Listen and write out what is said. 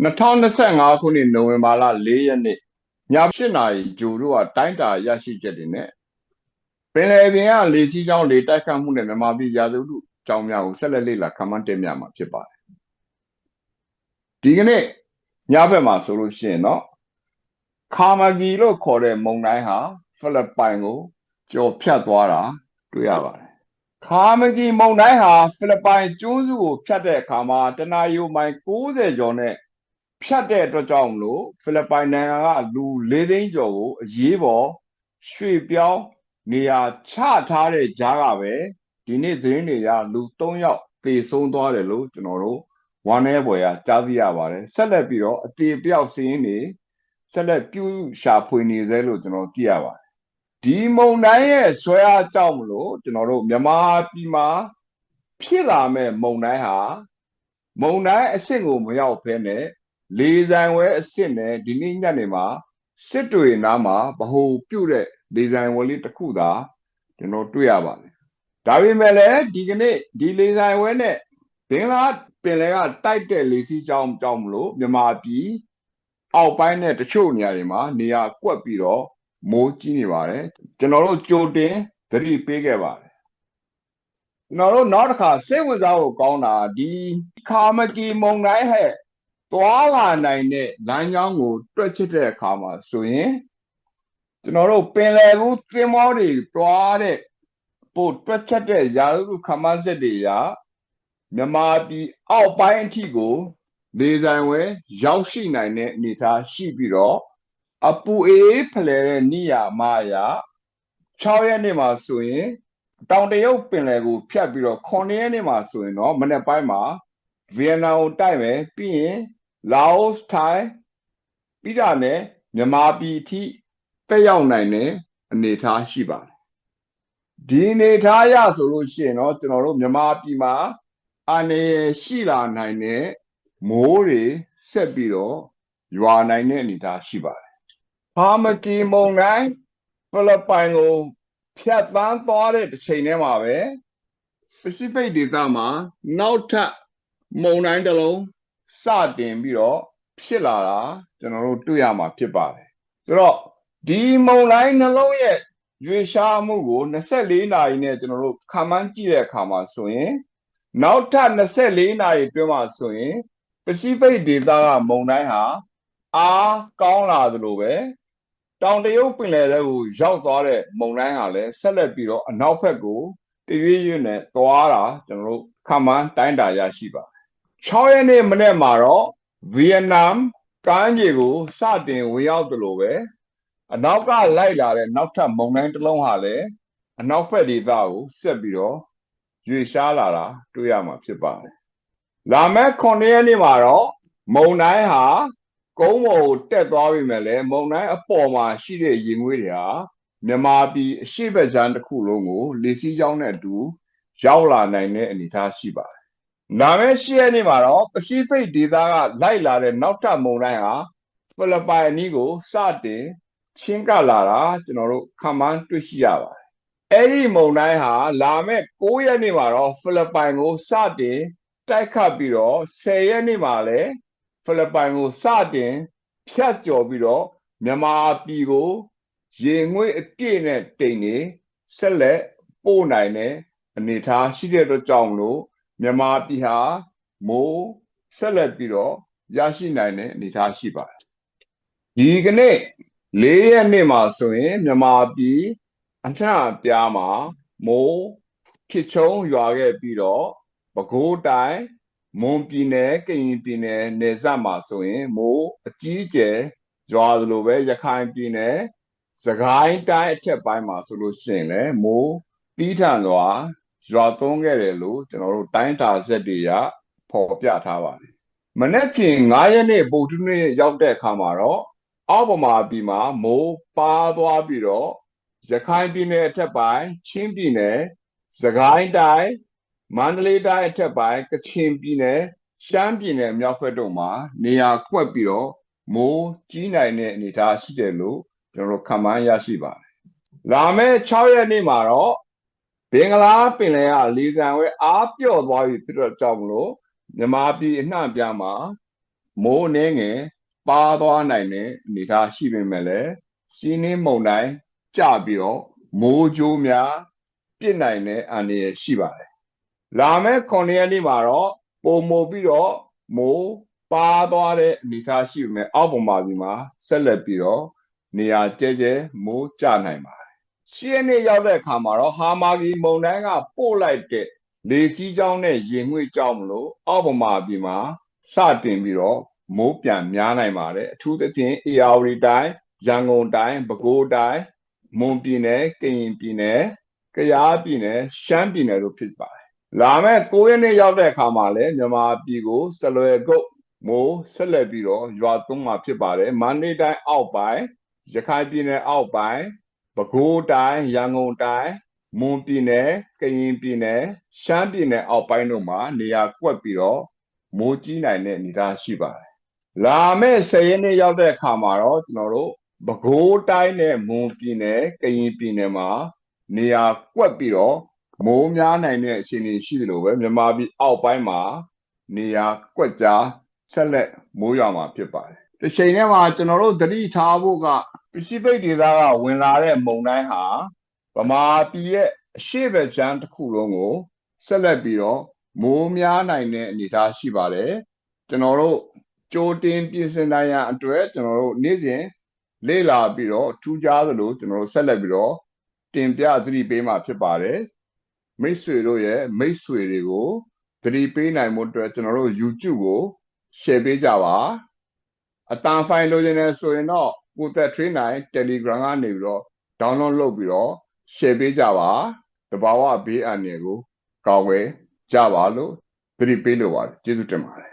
2025ခုနှစ်နိုဝင်ဘာလ4ရက်နေ့ည7နာရီဂျိုတို့ကတိုင်းတာရရှိချက်တွေနဲ့ပင်လယ်ပြင်ကလေစီးကြောင်းလေတိုက်ခတ်မှုနဲ့မြန်မာပြည်ရာသီဥတုကြောင်းများကိုဆက်လက်လေ့လာခန့်မှန်းတင်ပြမှာဖြစ်ပါတယ်ဒီကနေ့ညဘက်မှာဆိုလို့ရှိရင်တော့ခါမဂီလို့ခေါ်တဲ့မုန်တိုင်းဟာဖိလစ်ပိုင်ကိုကျော်ဖြတ်သွားတာတွေ့ရပါတယ်ခါမဂီမုန်တိုင်းဟာဖိလစ်ပိုင်ကျွန်းစုကိုဖြတ်တဲ့အခါမှာတနအီမိုင်60ကျော်နဲ့ ဖြတ်တဲ့အတွက်ကြောင့်မလို့ဖိလစ်ပိုင်နိုင်ငံကလူ၄သိန်းကျော်ကိုအရေးပေါ်ရွှေ့ပြောင်းနေရာချထားတဲ့ကြားကပဲဒီနေ့သတင်းတွေကလူ၃ယောက်ပေဆုံးသွားတယ်လို့ကျွန်တော်တို့ဝမ်းနေပွဲကကြားသိရပါတယ်ဆက်လက်ပြီးတော့အတေပြောက်စင်းနေဆက်လက်ပြုရှာဖွေနေသေးလို့ကျွန်တော်သိရပါတယ်ဒီမုံတိုင်းရဲ့ဆွဲအားကြောင့်မလို့ကျွန်တော်တို့မြန်မာပြည်မှာဖြစ်လာမဲ့မုံတိုင်းဟာမုံတိုင်းအဆင့်ကိုမရောက်ဖဲနဲ့ လေဆိုင်ဝဲအစ်စ်နဲ့ဒီနေ့ညနေမှာစစ်တွေနားမှာဗဟိုပြုတ်တဲ့လေဆိုင်ဝဲလေးတစ်ခုသာကျွန်တော်တွေ့ရပါတယ်။ဒါပေမဲ့လည်းဒီကနေ့ဒီလေဆိုင်ဝဲနဲ့ဘင်္ဂလားပင်လယ်ကတိုက်တဲ့လေစီးကြောင်းကြောင့်မလို့မြန်မာပြည်အောက်ပိုင်းနဲ့တချို့နေရာတွေမှာနေရာကွက်ပြီးတော့မိုးကြီးနေပါတယ်။ကျွန်တော်တို့ကြိုတင်သတိပေးခဲ့ပါတယ်။ကျွန်တော်တို့နောက်တစ်ခါစိတ်ဝင်စားဖို့ကောင်းတာဒီခါမကီမုံတိုင်းဟဲ့ သွားလာနိုင်တဲ့လမ်းကြောင်းကိုတွက်ချစ်တဲ့အခါမှာဆိုရင်ကျွန်တော်တို့ပင်လယ်ဘူးသင်္ဘောတွေသွားတဲ့ပို့တွက်ချက်တဲ့ရာဟုခမန်းစစ်တွေရာမြန်မာပြည်အောက်ပိုင်းအထိကိုလေဆိုင်ဝဲရောက်ရှိနိုင်တဲ့အနေအထားရှိပြီးတော့အပူအေးဖလှယ်တဲ့နေရာမှာရာ6ရက်နေ့မှာဆိုရင်တောင်တရုတ်ပင်လယ်ကိုဖြတ်ပြီးတော့9ရက်နေ့မှာဆိုရင်တော့မနေ့ပိုင်းမှာဗီယက်နမ်ကိုတိုက်မယ်ပြီးရင် လာအိုထိုင်းပြီးတာနဲ့မြန်မာပြည်အထိတက်ရောက်နိုင်တဲ့အနေအထားရှိပါတယ်ဒီအနေအထားရဆိုလို့ရှိရင်တော့ကျွန်တော်တို့မြန်မာပြည်မှာအနေရှိလာနိုင်တဲ့မိုးတွေဆက်ပြီးတော့ရွာနိုင်တဲ့အနေအထားရှိပါတယ်။ဟာမကီမုန်တိုင်းဖိလစ်ပိုင်ကိုဖြတ်သန်းသွားတဲ့တစ်ချိန်တည်းမှာပဲပစိဖိတ်ဒေသမှာနောက်ထပ်မုန်တိုင်းတစ်လုံး စတင်ပြီးတော့ဖြစ်လာတာကျွန်တော်တို့တွေ့ရမှာဖြစ်ပါတယ်ဆိုတော့ဒီမုံလိုင်းနှလုံးရဲ့ရွေရှားမှုကို24နာရီနဲ့ကျွန်တော်တို့ခံမှန်းကြည့်တဲ့အခါမှာဆိုရင်နောက်ထပ်24နာရီအတွင်းမှာဆိုရင်ပစိဖိတ်ဒေသကမုံတိုင်းဟာအားကောင်းလာသလိုပဲတောင်တရုတ်ပင်လယ်ထဲကိုရောက်သွားတဲ့မုံတိုင်းဟာလည်းဆက်လက်ပြီးတော့အနောက်ဘက်ကိုတရွေ့ရွေ့နဲ့သွားတာကျွန်တော်တို့ခံမှန်းတိုင်းတာရရှိပါ 6ရက်နေ့မနေ့မှာတော့ဗီယက်နမ်ကမ်းခြေကိုစတင်ဝင်ရောက်သလိုပဲအနောက်ကလိုက်လာတဲ့နောက်ထပ်မုန်တိုင်းတစ်လုံးဟာလည်းအနောက်ဘက်ဒေသကိုဆက်ပြီးတော့ရွေရှားလာတာတွေ့ရမှာဖြစ်ပါတယ်။လာမယ့်9ရက်နေ့မှာတော့မုန်တိုင်းဟာကုန်းပေါ်ကိုတက်သွားပြီမဲ့လည်းမုန်တိုင်းအပေါ်မှာရှိတဲ့ရင်ငွေတွေဟာမြန်မာပြည်အရှိတ်ဘက်ခြမ်းတစ်ခုလုံးကိုလေစီးကြောင်းနဲ့အတူရောက်လာနိုင်တဲ့အနေအထားရှိပါတယ် နာမည်ရှိရနေမှာတော့ပစိဖိတ်ဒေသကလိုက်လာတဲ့နောက်ထပ်မုန်တိုင်းဟာဖိလစ်ပိုင်အနီးကိုစတင်ချင်းကလာတာကျွန်တော်တို့ခန့်မှန်းတွေ့ရှိရပါတယ်။အဲ့ဒီမုန်တိုင်းဟာလာမယ့်9ရက်နေ့မှာတော့ဖိလစ်ပိုင်ကိုစတင်တိုက်ခတ်ပြီးတော့10ရက်နေ့မှာလည်းဖိလစ်ပိုင်ကိုစတင်ဖြတ်ကျော်ပြီးတော့မြန်မာပြည်ကိုရေငွေ့အပြည့်နဲ့တိမ်နေဆက်လက်ပို့နိုင်တဲ့အနေအထားရှိတဲ့အတွက်ကြောင့်လို့ မြန်မာပြည်ဟာမိုးဆက်လက်ပြီးတော့ရရှိနိုင်တဲ့အနေအထားရှိပါတယ်ဒီကနေ့၄ရက်နေ့မှာဆိုရင်မြန်မာပြည်အထက်အပြားမှာမိုးဖြစ်ချုံရွာခဲ့ပြီးတော့ပဲခူးတိုင်းမွန်ပြည်နယ်ကရင်ပြည်နယ်နယ်စပ်မှာဆိုရင်မိုးအကြီးအကျယ်ရွာသလိုပဲရခိုင်ပြည်နယ်စကိုင်းတိုင်းအထက်ပိုင်းမှာဆိုလို့ရှိရင်လည်းမိုးပြီးထန်စွာ ရွာသွန်းခဲ့တယ်လို့ကျွန်တော်တို့တိုင်းတာဆက်တွေကဖော်ပြထားပါတယ်။မနေ့က9ရက်နေ့ဗုဒ္ဓနေ့ရောက်တဲ့အခါမှာတော့အောက်ပမာပြည်မှာမိုးပါသွားပြီးတော့ရခိုင်ပြည်နယ်အထက်ပိုင်းချင်းပြည်နယ်စကိုင်းတိုင်းမန္တလေးတိုင်းအထက်ပိုင်းကချင်ပြည်နယ်ရှမ်းပြည်နယ်မြောက်ဘက်တို့မှာနေရာကွက်ပြီးတော့မိုးကြီးနိုင်တဲ့အနေအထားရှိတယ်လို့ကျွန်တော်တို့ခန့်မှန်းရရှိပါတယ်။လာမယ့်6ရက်နေ့မှာတော့ ဘင်္ဂလားပင်လယ်ကလေဆံဝဲအားပြော့သွားပြီဖြစ်တော့ကြောင့်မလို့မြမာပြည်အနှံ့ပြားမှာမိုးအနေငယ်ပါသွားနိုင်တဲ့အနေအထားရှိပေမဲ့လည်းစီးနှင်းမုန်တိုင်းကြပြီးတော့မိုးကြိုးများပြစ်နိုင်တဲ့အန္တရာယ်ရှိပါတယ်လာမယ့်9ရက်နေ့မှာတော့ပုံမပြီးတော့မိုးပါသွားတဲ့အနေအထားရှိပေမဲ့အောက်ပေါ်မှာဒီမှာဆက်လက်ပြီးတော့နေရာကျဲကျဲမိုးကြနိုင်ပါတယ် ရှင်းနေရောက်တဲ့အခါမှာတော့ဟာမာဂီမုန်တိုင်းကပို့လိုက်တဲ့လေစီးကြောင်းနဲ့ရေငွေ့ကြောင်းမလို့အောက်ပေါ်မှာဒီမှာစတင်ပြီးတော့မိုးပြန်များနိုင်ပါတယ်အထူးသဖြင့်အေယာဝတီတိုင်းရန်ကုန်တိုင်းပဲခူးတိုင်းမွန်ပြည်နယ်ကရင်ပြည်နယ်ကယားပြည်နယ်ရှမ်းပြည်နယ်တို့ဖြစ်ပါတယ်လာမယ့်9ရက်နေ့ရောက်တဲ့အခါမှာလည်းမြန်မာပြည်ကိုစလွယ်ကုတ်မိုးဆက်လက်ပြီးတော့ရွာသွန်းမှာဖြစ်ပါတယ်မန္တလေးတိုင်းအောက်ပိုင်းရခိုင်ပြည်နယ်အောက်ပိုင်း ပဲခူးတိုင်းရန်ကုန်တိုင်းမွန်ပြည်နယ်ကရင်ပြည်နယ်ရှမ်းပြည်နယ်အောက်ပိုင်းတို့မှာနေရာကွက်ပြီးတော့မိုးကြီးနိုင်တဲ့အနေအထားရှိပါတယ်လာမယ့်10ရက်နေ့ရောက်တဲ့အခါမှာတော့ကျွန်တော်တို့ပဲခူးတိုင်းနဲ့မွန်ပြည်နယ်ကရင်ပြည်နယ်မှာနေရာကွက်ပြီးတော့မိုးများနိုင်တဲ့အခြေအနေရှိတယ်လို့ပဲမြန်မာပြည်အောက်ပိုင်းမှာနေရာကွက်ကြားဆက်လက်မိုးရွာမှာဖြစ်ပါတယ် တစ်ချိန်တည်းမှာကျွန်တော်တို့သတိထားဖို့ကပစိဖိတ်ဒေသကဝင်လာတဲ့မုန်တိုင်းဟာဗမာပြည်ရဲ့အရှေ့ဘက်ခြမ်းတစ်ခုလုံးကိုဆက်လက်ပြီးတော့မိုးများနိုင်တဲ့အနေအထားရှိပါတယ်ကျွန်တော်တို့ကြိုတင်ပြင်ဆင်နိုင်ရန်အတွက်ကျွန်တော်တို့နေ့စဉ်လေ့လာပြီးတော့ထူးခြားသလိုကျွန်တော်တို့ဆက်လက်ပြီးတော့တင်ပြသတိပေးမှာဖြစ်ပါတယ်မိတ်ဆွေတို့ရဲ့မိတ်ဆွေတွေကိုသတိပေးနိုင်မှုအတွက်ကျွန်တော်တို့ YouTube ကို share ပေးကြပါ အတန်ဖိုင်လိုချင်တယ်ဆိုရင်တော့ကိုသက် train နိုင် Telegram ကနေပြီးတော့ download လုပ်ပြီးတော့ share ပေးကြပါတဘာဝဘေးအန္တရာယ်ကိုကာဝယ်ကြပါလို့သတိပေးလိုပါတယ်ကျေးဇူးတင်ပါတယ်